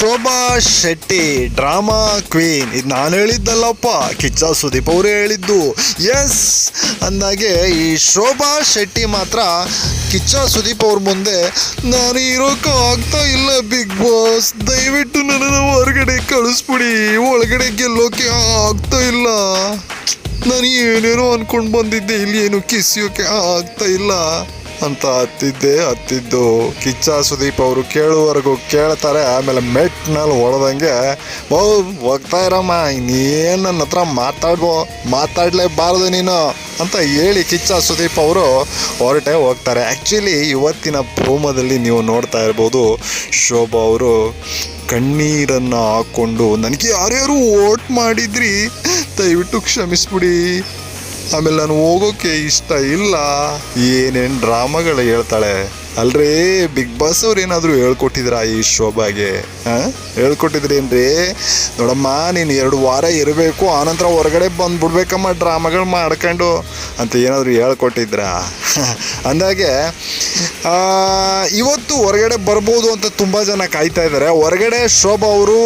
Shobha Shetty, drama queen. ಇದು ನಾನು ಹೇಳಿದ್ದಲ್ಲಪ್ಪ. ಕಿಚ್ಚ ಸುದೀಪ್ ಅವರೇ ಹೇಳಿದ್ದು. ಎಸ್ ಅಂದಾಗೆ ಈ ಶೋಭಾ ಶೆಟ್ಟಿ ಮಾತ್ರ ಕಿಚ್ಚ ಸುದೀಪ್ ಅವ್ರ ಮುಂದೆ, ನಾನು ಇರೋಕೆ ಆಗ್ತಾ ಇಲ್ಲ, ಬಿಗ್ ಬಾಸ್. ದಯವಿಟ್ಟು ನನ್ನನ್ನು ಹೊರಗಡೆ ಕಳಿಸ್ಬಿಡಿ. ಒಳಗಡೆ ಗೆಲ್ಲೋಕೆ ಆಗ್ತಾ ಇಲ್ಲ. ನಾನು ಏನೇನೋ ಅನ್ಕೊಂಡು ಬಂದಿದ್ದೆ. ಇಲ್ಲಿ ಏನು ಕಿಸಿಯೋಕೆ ಆಗ್ತಾ ಇಲ್ಲ. ಅಂತ ಹತ್ತಿದ್ದೆ, ಹತ್ತಿದ್ದು. ಕಿಚ್ಚ ಸುದೀಪ್ ಅವರು ಕೇಳುವವರೆಗೂ ಕೇಳ್ತಾರೆ, ಆಮೇಲೆ ಮೆಟ್ನಲ್ಲಿ ಹೊಡೆದಂಗೆ, ಓ, ಹೋಗ್ತಾ ಇರಮ್ಮ, ಇನ್ನೇನು ನನ್ನ ಹತ್ರ ಮಾತಾಡ್ಬೋ, ಮಾತಾಡಲೇಬಾರ್ದು ನೀನು ಅಂತ ಹೇಳಿ ಕಿಚ್ಚ ಸುದೀಪ್ ಅವರು ಹೊರಟೆ ಹೋಗ್ತಾರೆ. ಆ್ಯಕ್ಚುಲಿ ಇವತ್ತಿನ ಪ್ರೋಮದಲ್ಲಿ ನೀವು ನೋಡ್ತಾ ಇರ್ಬೋದು, ಶೋಭಾ ಅವರು ಕಣ್ಣೀರನ್ನು ಹಾಕ್ಕೊಂಡು, ನನಗೆ ಯಾರ್ಯಾರು ಓಟ್ ಮಾಡಿದ್ರಿ? ದಯವಿಟ್ಟು ಕ್ಷಮಿಸ್ಬಿಡಿ. ಆಮೇಲೆ ನಾನು ಹೋಗೋಕೆ ಇಷ್ಟ ಇಲ್ಲ. ಏನೇನು ಡ್ರಾಮಾಗಳು ಹೇಳ್ತಾಳೆ? ಅಲ್ರಿ, ಬಿಗ್ ಬಾಸ್ ಅವ್ರು ಏನಾದರೂ ಹೇಳ್ಕೊಟ್ಟಿದ್ರ ಈ ಶೋಭಾಗೆ? ಹಾಂ ಹೇಳ್ಕೊಟ್ಟಿದ್ರೇನ್ರಿ? ನೋಡಮ್ಮ, ನೀನು ಎರಡು ವಾರ ಇರಬೇಕು, ಆನಂತರ ಹೊರಗಡೆ ಬಂದ್ಬಿಡ್ಬೇಕಮ್ಮ ಡ್ರಾಮಾಗಳು ಮಾಡ್ಕೊಂಡು. ಅಂತ ಏನಾದರೂ ಹೇಳ್ಕೊಟ್ಟಿದ್ರ? ಅಂದಾಗೆ ಇವತ್ತು ಹೊರಗಡೆ ಬರ್ಬೋದು ಅಂತ ತುಂಬ ಜನ ಕಾಯ್ತಾ ಇದ್ದಾರೆ ಹೊರಗಡೆ ಶೋಭಾ ಅವರು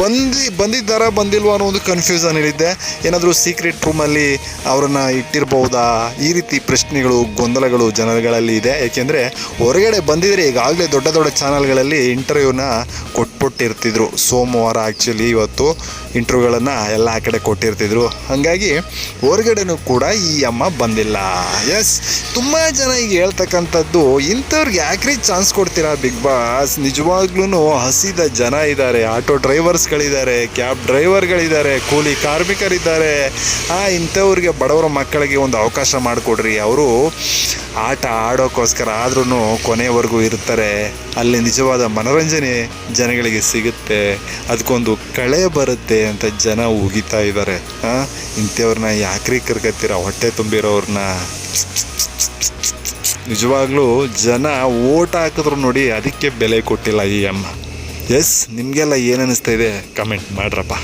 ಬಂದು ಬಂದಿದ್ದಾರ, ಬಂದಿಲ್ವಾ ಅನ್ನೋ ಒಂದು ಕನ್ಫ್ಯೂಸನ್ ಹೇಳಿದ್ದೆ ಏನಾದರೂ ಸೀಕ್ರೆಟ್ ರೂಮಲ್ಲಿ ಅವರನ್ನು ಇಟ್ಟಿರ್ಬೋದಾ? ಈ ರೀತಿ ಪ್ರಶ್ನೆಗಳು, ಗೊಂದಲಗಳು ಜನಗಳಲ್ಲಿ ಇದೆ. ಏಕೆಂದರೆ ಹೊರಗಡೆ ಬಂದಿದ್ರೆ ಈಗಾಗಲೇ ದೊಡ್ಡ ದೊಡ್ಡ ಚಾನಲ್ಗಳಲ್ಲಿ ಇಂಟರ್ವ್ಯೂನ ಕೊಟ್ಬಿಟ್ಟಿರ್ತಿದ್ರು ಸೋಮವಾರ ಆ್ಯಕ್ಚುಲಿ ಇವತ್ತು ಇಂಟ್ರ್ಯೂಗಳನ್ನು ಎಲ್ಲ ಕಡೆ ಕೊಟ್ಟಿರ್ತಿದ್ರು. ಹಾಗಾಗಿ ಹೊರಗಡೆನೂ ಕೂಡ ಈ ಅಮ್ಮ ಬಂದಿಲ್ಲ. ಎಸ್ ತುಂಬ ಜನ ಈಗ ಹೇಳ್ತಕ್ಕಂಥದ್ದು, ಇಂಥವ್ರಿಗೆ ಯಾಕ್ರಿ ಚಾನ್ಸ್ ಕೊಡ್ತೀರಾ ಬಿಗ್ ಬಾಸ್? ನಿಜವಾಗ್ಲೂ ಹಸಿದ ಜನ ಇದ್ದಾರೆ. ಆಟೋ ಡ್ರೈವರ್ಸ್ಗಳಿದ್ದಾರೆ ಕ್ಯಾಬ್ ಡ್ರೈವರ್ಗಳಿದ್ದಾರೆ ಕೂಲಿ ಕಾರ್ಮಿಕರಿದ್ದಾರೆ. ಆ ಇಂಥವ್ರಿಗೆ ಬಡವರ ಮಕ್ಕಳಿಗೆ ಒಂದು ಅವಕಾಶ ಮಾಡಿಕೊಡ್ರಿ. ಅವರು ಆಟ ಆಡೋಕ್ಕೋಸ್ಕರ ಆದ್ರೂ ಕೊನೆಯವರೆಗೂ ಇರ್ತಾರೆ ಅಲ್ಲಿ ನಿಜವಾದ ಮನೋರಂಜನೆ ಜನಗಳಿಗೆ ಸಿಗುತ್ತೆ. ಅದಕ್ಕೊಂದು ಕಳೆ ಬರುತ್ತೆ ಅಂತ ಜನ ಉಗಿತಾ ಇದ್ದಾರೆ. ಇಂಥವ್ರನ್ನ ಯಾಕ್ರಿ ಕರ್ಕತ್ತೀರ ಹೊಟ್ಟೆ ತುಂಬಿರೋರನ್ನ ನಿಜವಾಗ್ಲೂ ಜನ ಓಟ್ ಹಾಕಿದ್ರು ನೋಡಿ ಅದಕ್ಕೆ ಬೆಲೆ ಕೊಟ್ಟಿಲ್ಲ ಈ ಅಮ್ಮ. ಎಸ್, ನಿಮಗೆಲ್ಲ ಏನು ಅನ್ನಿಸ್ತಾ ಇದೆ? ಕಮೆಂಟ್ ಮಾಡ್ರಪ್ಪ.